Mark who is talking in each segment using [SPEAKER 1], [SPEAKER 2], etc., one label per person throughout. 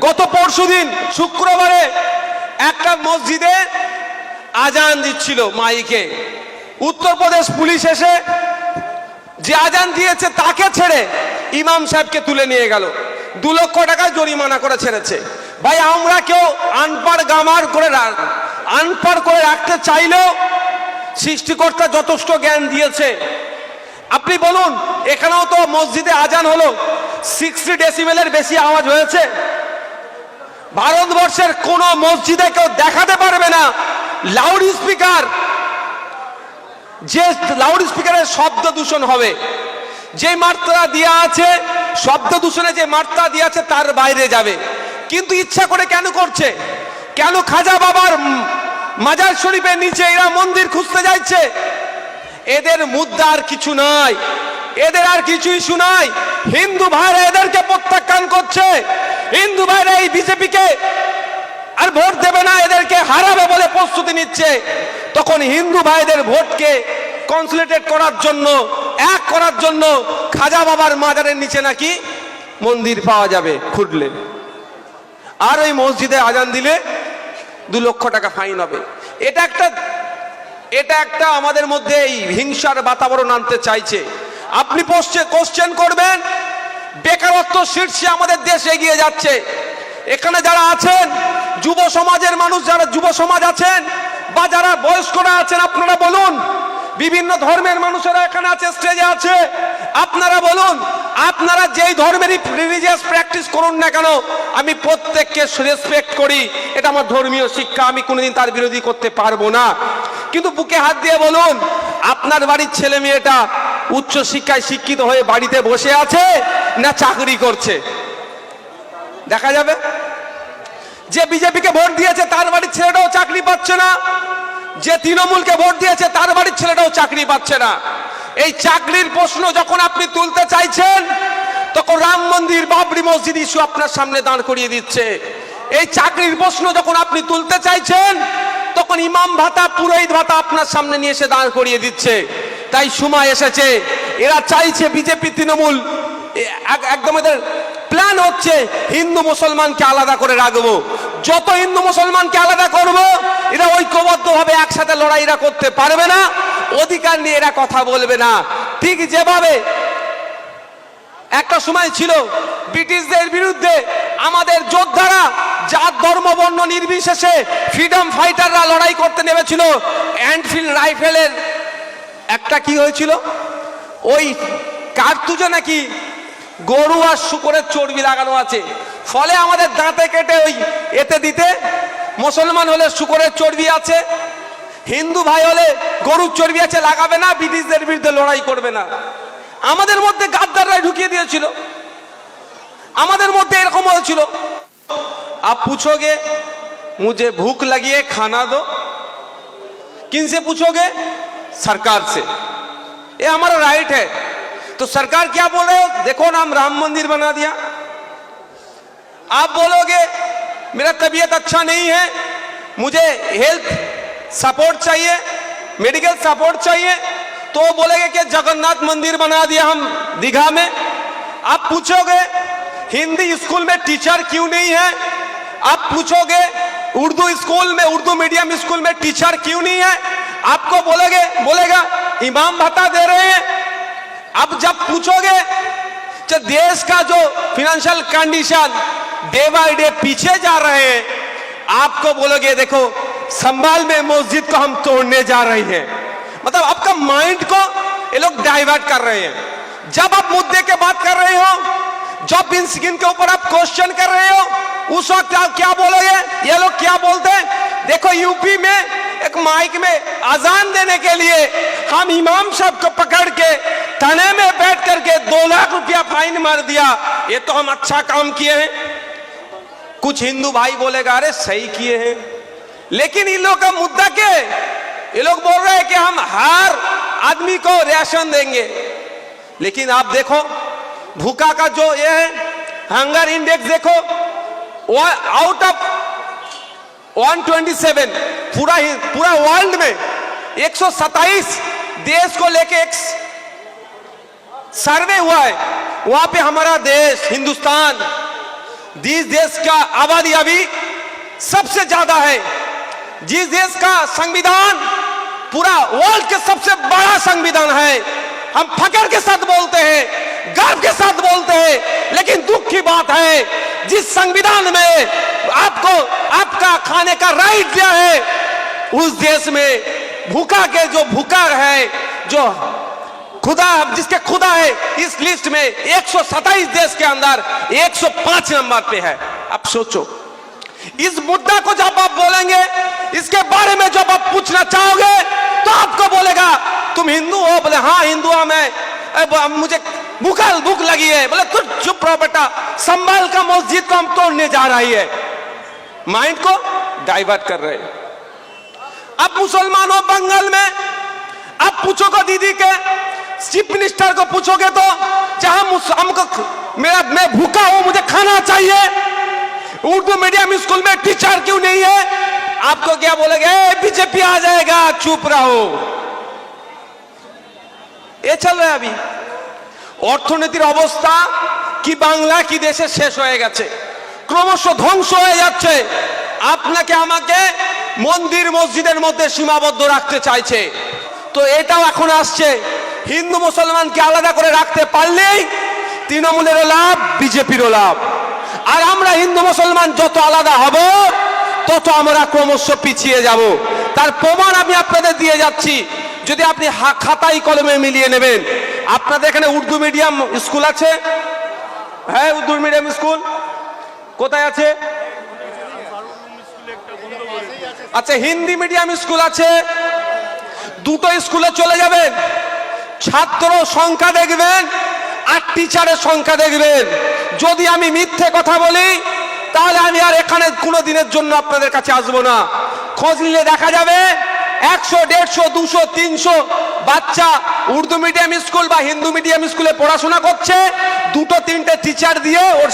[SPEAKER 1] গত পরশুদিন, শুক্রবারে একটা মসজিদে আজান দিচ্ছিল মাইকে। উত্তরপ্রদেশ পুলিশ এসে যে আজান দিয়েছে তাকে ছেড়ে ইমাম সাহেবকে তুলে নিয়ে গেল। দু লক্ষ টাকা জরিমানা করে ছেড়েছে। ভাই, আমরা কেউ আনপাড় গামার করে রা- আনপাড় করে রাখতে চাইলেও সৃষ্টিকর্তা যথেষ্ট জ্ঞান দিয়েছে। আপনি বলুন, এখানেও তো মসজিদে আজান হলো, সিক্সটি ডেসিবেলের বেশি আওয়াজ হয়েছে? ভারতবর্ষের কোন মসজিদে কেউ দেখাতে পারবে না। লাউড স্পিকার যে লাউড স্পিকারের শব্দ দূষণ হবে। যে মাত্রা দেওয়া আছে, শব্দ দূষণে যে মাত্রা দেওয়া আছে, তার বাইরে যাবে। কিন্তু ইচ্ছা করে কেন করছে? কেন খাজা বাবার মাজার শরীফের নিচে এরা মন্দির খুঁজতে যাচ্ছে? এদের মুদ্রা আর কিছু নাই। এদের আর কিছু ইস্যু নাই। হিন্দু ভাইরা এদেরকে প্রত্যাখ্যান করছে। হিন্দু ভাইরা এই বিজেপিকে আর ভোট দেবে না, এদেরকে হারাবে বলে প্রস্তুতি নিচ্ছে। তখন হিন্দু ভাইদের ভোটকে কনসুলেটেড করার জন্য, এক করার জন্য খাজা বাবার মাজারের নিচে নাকি মন্দির পাওয়া যাবে খুঁড়লে। আর ওই মসজিদে আজান দিলে দু লক্ষ টাকা ফাইন হবে। এটা একটা এটা একটা আমাদের মধ্যে এই হিংসার বাতাবরণ আনতে চাইছে। আপনি কোশ্চেন করবেন বেকারত্ব শীর্ষে আমাদের দেশ এগিয়ে যাচ্ছে। এখানে যারা আছেন, যুব সমাজের মানুষ, যারা যুব সমাজ আছেন বা যারা বয়স্করা আছেন, আপনারা বলুন, বিভিন্ন ধর্মের মানুষেরা এখানে আছে স্টেজে আছে। আপনারা বলুন, আপনারা যেই ধর্মেরই রিলিজিয়াস প্র্যাকটিস করুন না কেন, আমি প্রত্যেককে রেসপেক্ট করি। এটা আমার ধর্মীয় শিক্ষা, আমি কোনোদিন তার বিরোধী করতে পারব না। কিন্তু বুকে হাত দিয়ে বলুন, আপনার বাড়ির ছেলে মেয়েটা উচ্চ শিক্ষায় শিক্ষিত হয়ে বাড়িতে বসে আছে না চাকরি করছে? দেখা যাবে? যে বিজেপিকে ভোট দিয়েছে তার বাড়ির ছেলেটাও চাকরি পাচ্ছে না। যে তৃণমূলকে ভোট দিয়েছে তার বাড়ির ছেলেটাও চাকরি পাচ্ছে না। এই চাকরির প্রশ্ন যখন আপনি তুলতে চাইছেন, তখন রাম মন্দির, বাবরি মসজিদ ইস্যু আপনার সামনে দাঁড় করিয়ে দিচ্ছে। এই চাকরির প্রশ্ন যখন আপনি তুলতে চাইছেন, তখন ইমাম ভাতা, পুরোহিত ভাতা আপনার সামনে নিয়ে এসে দাঁড় করিয়ে দিচ্ছে। তাই সময় এসেছে। এরা চাইছে বিজেপি, তৃণমূল। এক- একদম এদের প্ল্যান হচ্ছে হিন্দু মুসলমানকে আলাদা করে রাখব। যত হিন্দু মুসলমানকে আলাদা করব, এরা ঐক্যবদ্ধভাবে একসাথে লড়াইরা করতে পারবে না। অধিকার নিয়ে এরা কথা বলবে না। ঠিক যেভাবে একটা সময় ছিল ব্রিটিশদের বিরুদ্ধে, আমাদের যোদ্ধারা জাত, ধর্ম, বর্ণ নির্বিশেষে ফ্রিডম ফাইটাররা লড়াই করতে নেমেছিল। এনফিল্ড রাইফেলের একটা কি হয়েছিল ওই কার্তুজে নাকি গরু আর শুকরের চর্বি লাগানো আছে ফলে আমাদের দাঁতে কেটে ওই এতে দিতে মুসলমান হলে শুকরের চর্বি আছে হিন্দু ভাই হলে গরুর চর্বি আছে লাগাবে না ব্রিটিশদের বিরুদ্ধে লড়াই করবে না আমাদের মধ্যে গাদ্দাররাই ঢুকিয়ে দিয়েছিল আমাদের মধ্যে এরকম হয়েছিল आप पूछोगे मुझे भूख लगी है खाना दो किन से पूछोगे सरकार से। ये हमारा राइट है। तो सरकार क्या बोल रहे हो? देखो ना हम राम मंदिर बना दिया। आप बोलोगे, मेरा तबीयत अच्छा नहीं है, मुझे हेल्थ सपोर्ट चाहिए मेडिकल सपोर्ट चाहिए तो बोलेंगे कि जगन्नाथ मंदिर बना दिया हम दीघा में। आप पूछोगे, हिंदी स्कूल में टीचर क्यों नहीं है? आप पूछोगे, उर्दू स्कूल में, उर्दू मीडियम स्कूल में टीचर क्यों नहीं है? आपको बोलेगे, बोलेगा, इमाम भत्ता दे रहे हैं। अब जब पूछोगे तो देश का जो financial condition day by day पीछे जा रहे हैं, आपको बोलोगे, देखो, संभाल में मस्जिद को हम तोड़ने जा रहे हैं। मतलब आपका माइंड को ये लोग डाइवर्ट कर रहे हैं। जब आप मुद्दे के बात कर रहे हो, जब इन स्किन के ऊपर आप क्वेश्चन कर रहे हो, उस वक्त आप क्या बोलोगे? ये लोग क्या बोलते हैं? देखो, यूपी में एक माइक में आजान देने के लिए हम इमाम साहब को पकड़ के थाने में बैठ करके दो लाख रुपया फाइन मार दिया। ये तो हम अच्छा काम किए हैं। कुछ हिंदू भाई बोलेगा, अरे, सही किए हैं। लेकिन इन लोग का मुद्दा क्या है? ये लोग बोल रहे हैं कि हम हर आदमी को राशन देंगे। लेकिन आप देखो, भूखा का जो ये है हंगर इंडेक्स देखो वह आउट ऑफ़ 127 पूरा ही, पूरा वर्ल्ड में 127 देश को लेके एक सर्वे हुआ है। वहाँ पे हमारा देश, हिंदुस्तान, जिस देश का आबादी अभी सबसे ज़्यादा है, जिस देश का संविधान पूरा वर्ल्ड के सबसे बड़ा संविधान है, हम फकर के साथ बोलते हैं, गर्व के साथ बोलते हैं, लेकिन दुख की बात है, जिस संविधान में आपको आपका खाने का राइट दिया है। उस देश में भूखा के जो भूखा है, जो खुदा, जिसके खुदा है, इस लिस्ट में 127 देश के अंदर 105 नंबर पे है। आप सोचो, इस मुद्दा को जब आप बोलेंगे, इसके बारे में जब आप पूछना चाहोगे तो आपको बोलेगा, तुम हिंदू हो? बोले हाँ हिंदू हूँ मैं। अरे, ब- मुझे भूखा, भूख लगी है। बोले तू चुप रहो बेटा, संभाल का मस्जिद को हम तोड़ने जा रही है। माइंड को डाइवर्ट कर रहे हैं अब मुसलमान हो बंगाल में अब पूछोगे दीदी के चीफ मिनिस्टर को पूछोगे तो जहां मुस- हमको मेरा मैं भूखा हूं मुझे खाना चाहिए उर्दू मीडियम स्कूल में टीचर क्यों नहीं है आपको क्या बोलेगे बीजेपी आ जाएगा चुप रहो এ চল রে আবি অর্থনীতির অবস্থা কি বাংলা কি দেশে শেষ হয়ে গেছে ক্রমশ ধ্বংস হয়ে যাচ্ছে। আপনাকে আমাকে মন্দির মসজিদের মধ্যে সীমাবদ্ধ রাখতে চাইছে। তো এটাও এখন আসছে। হিন্দু মুসলমানকে আলাদা করে রাখতে পারলেই তৃণমূলেরও লাভ, বিজেপিরও লাভ। আর আমরা হিন্দু মুসলমান যত আলাদা হব, তত আমরা ক্রমশ পিছিয়ে যাব। তার প্রমাণ আমি আপনাদের দিয়ে যাচ্ছি। যদি আপনি খাতায় কলমে মিলিয়ে নেবেন। আপনাদের এখানে উর্দু মিডিয়াম স্কুল আছে? হ্যাঁ উর্দু মিডিয়াম স্কুল? কোথায় আছে? আচ্ছা হিন্দি মিডিয়াম স্কুল আছে। দুটো স্কুলে চলে যাবেন। ছাত্র সংখ্যা দেখবেন আর টিচারের সংখ্যা দেখবেন। যদি আমি মিথ্যে কথা বলি, তাহলে আমি আর এখানে কোনো দিনের জন্য আপনাদের কাছে আসব না। খোঁজ নিলে দেখা যাবে, একশো, দেড়শো, দুশো, তিনশো বাচ্চা উর্দু মিডিয়াম স্কুল বা হিন্দু মিডিয়াম স্কুলে পড়াশোনা করছে। দুটো, তিনটে টিচার দিয়ে ওর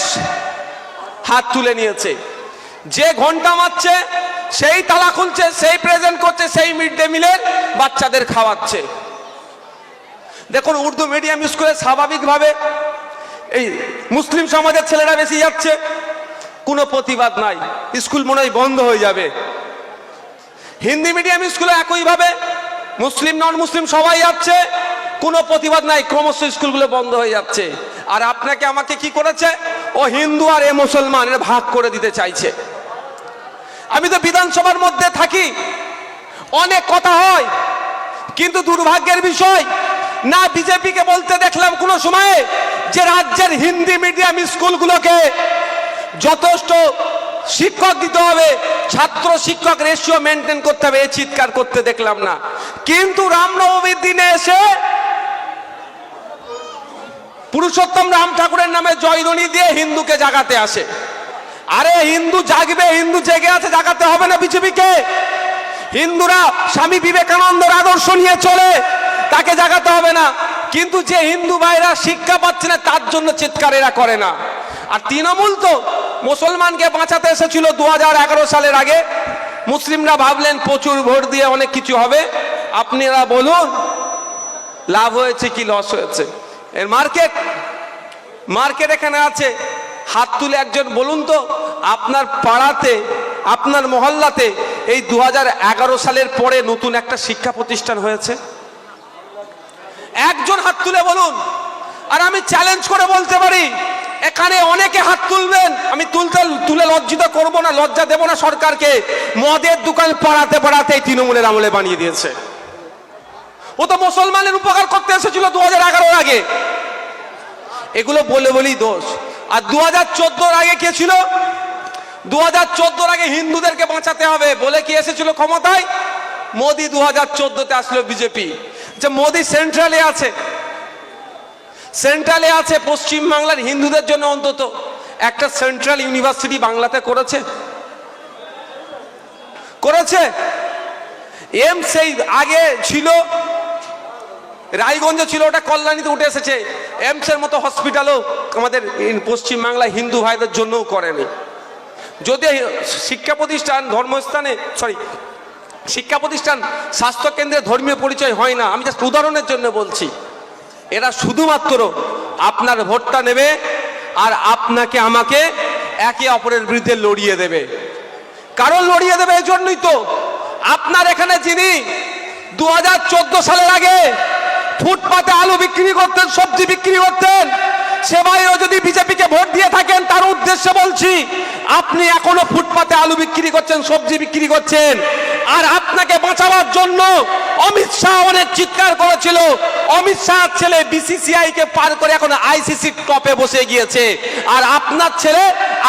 [SPEAKER 1] হাত তুলে নিয়েছে। যে ঘণ্টা মারছে, সেই তালা খুলছে, সেই প্রেজেন্ট করছে, সেই মিড ডে মিলের বাচ্চাদের খাওয়াচ্ছে। দেখুন, উর্দু মিডিয়াম স্কুলে স্বাভাবিকভাবে এই মুসলিম সমাজের ছেলেরা বেশি যাচ্ছে। কোনো প্রতিবাদ নাই। স্কুল মনে হয় বন্ধ হয়ে যাবে। হিন্দি মিডিয়াম স্কুলে একইভাবে মুসলিম নন মুসলিম সবাই যাচ্ছে। কোনো প্রতিবাদ নাই, ক্রমশ স্কুলগুলো বন্ধ হয়ে যাচ্ছে। আর আপনাকে আমাকে কি করেছে? ও হিন্দু আর এ মুসলমান ভাগ করে দিতে চাইছে। আমি তো বিধানসভার মধ্যে থাকি, অনেক কথা হয়, কিন্তু দুর্ভাগ্যের বিষয়, না বিজেপিকে বলতে দেখলাম কোনো সময়ে যে রাজ্যের হিন্দি মিডিয়াম স্কুলগুলোকে যথেষ্ট শিক্ষক দিতে হবে, ছাত্র শিক্ষক রেশিও মেনটেন করতে হবে, এ চিৎকার করতে দেখলাম না। কিন্তু রামনবমীর দিনে এসে পুরুষোত্তম রাম ঠাকুরের নামে জয়ধ্বনি দিয়ে হিন্দুকে জাগাতে আসে। আরে হিন্দু জাগবে, হিন্দু জেগে আছে, জাগাতে হবে না বিজেপিকে হিন্দুরা স্বামী বিবেকানন্দর আদর্শ নিয়ে চলে, তাকে জাগাতে হবে না। কিন্তু যে হিন্দু ভাইরা শিক্ষা পাচ্ছে না, তার জন্য চিৎকার এরা করে না। আর তৃণমূল তো মুসলমানকে বাঁচাতে এসেছিল দু হাজার এগারো সালের আগে। মুসলিমরা ভাবলেন, প্রচুর ভোট দিয়ে অনেক কিছু হবে। আপনারা বলুন, লাভ হয়েছে কি লস হয়েছে? এর মার্কেট। মার্কেট এখানে আছে। হাত তুলে একজন বলুন তো, আপনার পাড়াতে, আপনার মহল্লাতে এই দু হাজার এগারো সালের পরে নতুন একটা শিক্ষা প্রতিষ্ঠান হয়েছে? একজন হাত তুলে বলুন। আর আমি চ্যালেঞ্জ করে বলতে পারি, এখানে অনেকে হাত তুলবেন। আমি তুলতে, তুলে লজ্জিত করব না, লজ্জা দেব না সরকারকে। মদের দোকান পাড়াতে পাড়াতে তৃণমূলের আমলে বানিয়ে দিয়েছে। ও তো মুসলমানের উপকার করতে এসেছিল দু হাজার আগে। এগুলো বলে বলেই দোষ। আর দু হাজার আগে কে ছিল? দু হাজার আগে হিন্দুদেরকে বাঁচাতে হবে বলে কি এসেছিল ক্ষমতায়? মোদি দু হাজার চোদ্দোতে আসলো বিজেপি। যে মোদি সেন্ট্রালে আছে। সেন্ট্রালে আছে পশ্চিম বাংলার হিন্দুদের জন্য অন্তত। একটা সেন্ট্রাল ইউনিভার্সিটি বাংলাতে করেছে। করেছে? এম সেই আগে ছিল রায়গঞ্জে ছিল, ওটা কল্যাণীতে উঠে এসেছে। এমসের মতো হসপিটালও আমাদের পশ্চিম বাংলায় হিন্দু ভাইদের জন্যও করেনি। যদি শিক্ষা প্রতিষ্ঠান, ধর্মস্থানে সরি শিক্ষা প্রতিষ্ঠান, স্বাস্থ্য কেন্দ্রে ধর্মীয় পরিচয় হয় না, আমি জাস্ট উদাহরণের জন্য বলছি। এরা শুধুমাত্র আপনার ভোটটা নেবে আর আপনাকে আমাকে একে অপরের বিরুদ্ধে লড়িয়ে দেবে। কারণ লড়িয়ে দেবে এই জন্যই তো। আপনার এখানে যিনি দু সালের আগে ফুটপাতে আলু বিক্রি করতেন, সবজি বিক্রি করতেন। সে ভাইও যদি বিজেপিকে ভোট দিয়ে থাকেন, তার উদ্দেশ্যে বলছি, আপনি এখনও ফুটপাতে আলু বিক্রি করছেন, সবজি বিক্রি করছেন। আর আপনাকে বাঁচাবার জন্য অমিত শাহ অনেক চিৎকার করেছিল। অমিত শাহ ছেলে বিসিসিআই কে পার করে এখন আইসিসি টপে বসে গিয়েছে। আর আপনার ছেলে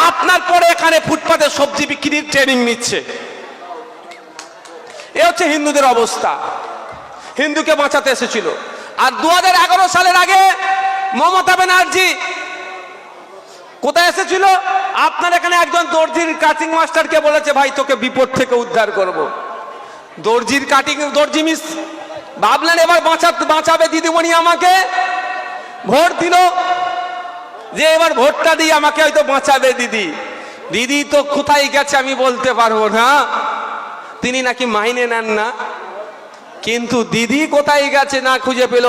[SPEAKER 1] আপনার পরে এখানে ফুটপাতে সবজি বিক্রির ট্রেনিং নিচ্ছে। এ হচ্ছে হিন্দুদের অবস্থা। হিন্দুকে বাঁচাতে এসেছিল। আর দু সালের আগে মমতা ব্যানার্জি কোথায় এসেছিল? আপনার এখানে একজন দর্জির কাটিং মাস্টারকে বলেছে, ভাই, তোকে বিপদ থেকে উদ্ধার করব। দর্জির কাটিং দর্জি মিস ভাবলেন এবার বাঁচা, বাঁচাবে দিদিমণি আমাকে। ভোট দিল। যে এবার ভোটটা দিয়ে আমাকে হয়তো বাঁচাবে দিদি। দিদি তো কোথায় গেছে আমি বলতে পারব না। তিনি নাকি মাইনে নেন না। কিন্তু দিদি কোথায় গেছে না খুঁজে পেল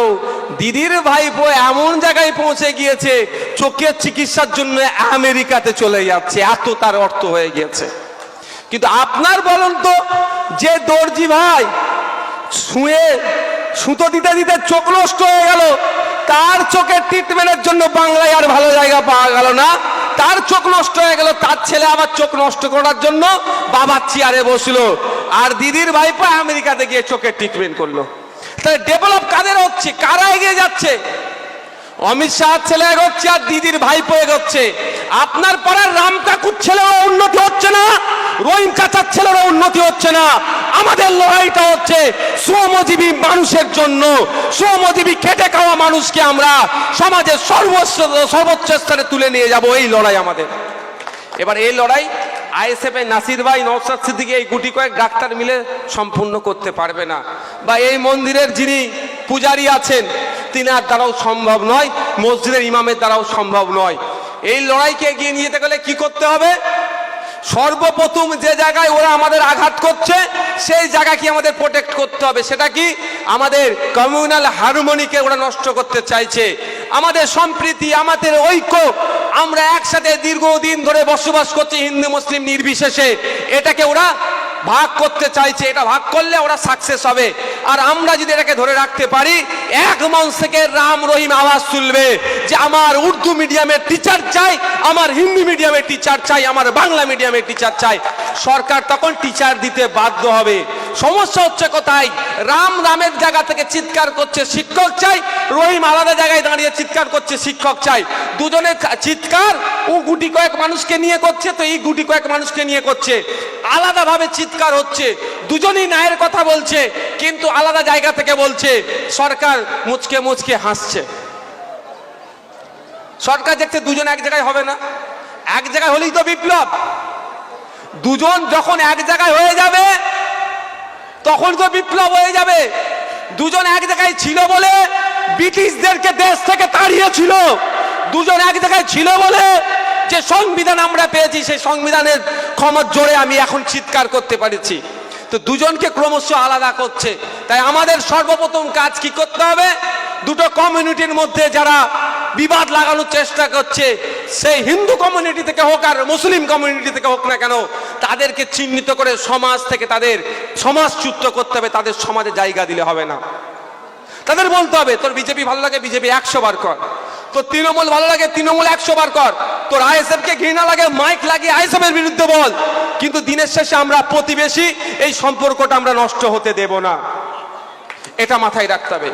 [SPEAKER 1] দিদির ভাইপো এমন জায়গায় পৌঁছে গিয়েছে, চোখের চিকিৎসার জন্য আমেরিকাতে চলে যাচ্ছে। এত তার অর্থ হয়ে গিয়েছে। কিন্তু আপনার বলুন তো, যে দর্জি ভাই শুয়ে সুতো দিতে দিতে চোখ নষ্ট হয়ে গেল, তার চোখের ট্রিটমেন্টের জন্য বাংলায় আর ভালো জায়গা পাওয়া গেল না? তার চোখ নষ্ট হয়ে গেল, তার ছেলে আবার চোখ নষ্ট করার জন্য বাবার চেয়ারে বসল। আর দিদির ভাইপা আমেরিকাতে গিয়ে চোখের ট্রিটমেন্ট করল। তাহলে ডেভেলপ কাদের হচ্ছে? কারা এগিয়ে যাচ্ছে? অমিত শাহ ছেলে এগোচ্ছে আর দিদির ভাইপো এগোচ্ছে। আপনার পাড়ার রাম কাকুর ছেলেও উন্নতি হচ্ছে না, রহিম চাচার ছেলেরও উন্নতি হচ্ছে না। আমাদের লড়াইটা হচ্ছে শ্রমজীবী মানুষের জন্য। শ্রমজীবী খেটে খাওয়া মানুষকে আমরা সমাজের সর্বোচ্চ সর্বোচ্চ স্তরে তুলে নিয়ে যাব এই লড়াই আমাদের। এবার এই লড়াই আইএসএফ এর নাসির ভাই নওসাদ সিদ্দিকি এই গুটি কয়েক ডাক্তার মিলে সম্পূর্ণ করতে পারবে না। বা এই মন্দিরের যিনি পূজারী আছেন তিনার দ্বারাও সম্ভব নয়, মসজিদের ইমামের দ্বারাও সম্ভব নয়। এই লড়াইকে এগিয়ে নিয়ে যেতে গেলে কি করতে হবে? সর্বপ্রথম যে জায়গায় ওরা আমাদের আঘাত করছে, সেই জায়গাকে আমাদের প্রোটেক্ট করতে হবে। সেটা কি? আমাদের কমিউনাল হারমোনিকে ওরা নষ্ট করতে চাইছে। আমাদের সম্প্রীতি, আমাদের ঐক্য, আমরা একসাথে দীর্ঘদিন ধরে বসবাস করছি হিন্দু, মুসলিম নির্বিশেষে। এটাকে ওরা ভাগ করতে চাইছে, এটা ভাগ করলে ওরা সাকসেস হবে। আর আমরা যদি এটাকে ধরে রাখতে পারি, এক মঞ্চ থেকে রাম রহিম আওয়াজ তুলবে যে আমার উর্দু মিডিয়ামের টিচার চাই, আমার হিন্দি মিডিয়ামের টিচার চাই, আমার বাংলা মিডিয়ামের টিচার চাই। সরকার তখন টিচার দিতে বাধ্য হবে। সমস্যা হচ্ছে কোথায়? রাম রামের জায়গা থেকে চিৎকার করছে শিক্ষক চাই, রহিম আলাদা জায়গায় দাঁড়িয়ে চিৎকার করছে শিক্ষক চাই। দুজনের চিৎকার, ও গুটি কয়েক মানুষকে নিয়ে করছে, তো এই গুটি কয়েক মানুষকে নিয়ে করছে। আলাদাভাবে চিৎকার হচ্ছে, দুজনেই ন্যায়ের কথা বলছে, কিন্তু আলাদা জায়গা থেকে বলছে, সরকার মুচকে মুচকে হাসছে। সরকার দেখছে দুজন এক জায়গায় হবে না। এক জায়গায় হলেই তো বিপ্লব। দুজন যখন এক জায়গায় হয়ে যাবে তখন তো বিপ্লব হয়ে যাবে। দুজন এক জায়গায় ছিল বলে ব্রিটিশদেরকে দেশ থেকে তাড়িয়েছিল। দুজন এক জায়গায় ছিল বলে যে সংবিধান আমরা পেয়েছি, সেই সংবিধানের ক্ষমত জোরে আমি এখন চিৎকার করতে পারেছি। তো দুজনকে ক্রমশ আলাদা করছে। তাই আমাদের সর্বপ্রথম কাজ কি করতে হবে? দুটো কমিউনিটির মধ্যে যারা বিবাদ লাগানোর চেষ্টা করছে, সেই হিন্দু কমিউনিটি থেকে হোক আর মুসলিম কমিউনিটি থেকে হোক না কেন তাদেরকে চিহ্নিত করে সমাজ থেকে তাদের সমাজচ্যুত করতে হবে, তাদের সমাজে জায়গা দিলে হবে না। তাদের বলতে হবে, তোর বিজেপি ভালো লাগে, বিজেপি একশো বার কর। তোর তৃণমূল ভালো লাগে, তৃণমূল একশো বার কর। তোর আইএসএফ কে ঘৃণা লাগে, মাইক লাগিয়ে আইএসএফ এর বিরুদ্ধে বল। কিন্তু দিনের শেষে আমরা প্রতিবেশী, এই সম্পর্কটা আমরা নষ্ট হতে দেব না। এটা মাথায় রাখতে হবে।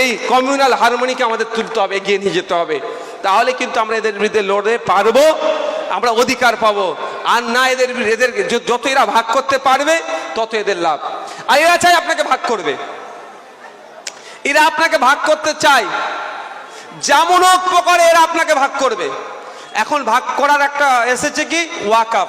[SPEAKER 1] এই কমিউনাল হারমোনিকে আমাদের তুলতে হবে, এগিয়ে নিয়ে যেতে হবে। তাহলে কিন্তু আমরা এদের বিরুদ্ধে লড়তে পারব, আমরা অধিকার পাবো। আর না এদের এদের যত এরা ভাগ করতে পারবে, তত এদের লাভ। আর এরা চাই আপনাকে ভাগ করবে। এরা আপনাকে ভাগ করতে চায়। যেমন হোক প্রকারে এরা আপনাকে ভাগ করবে। এখন ভাগ করার একটা এসেছে কি? ওয়াকাফ।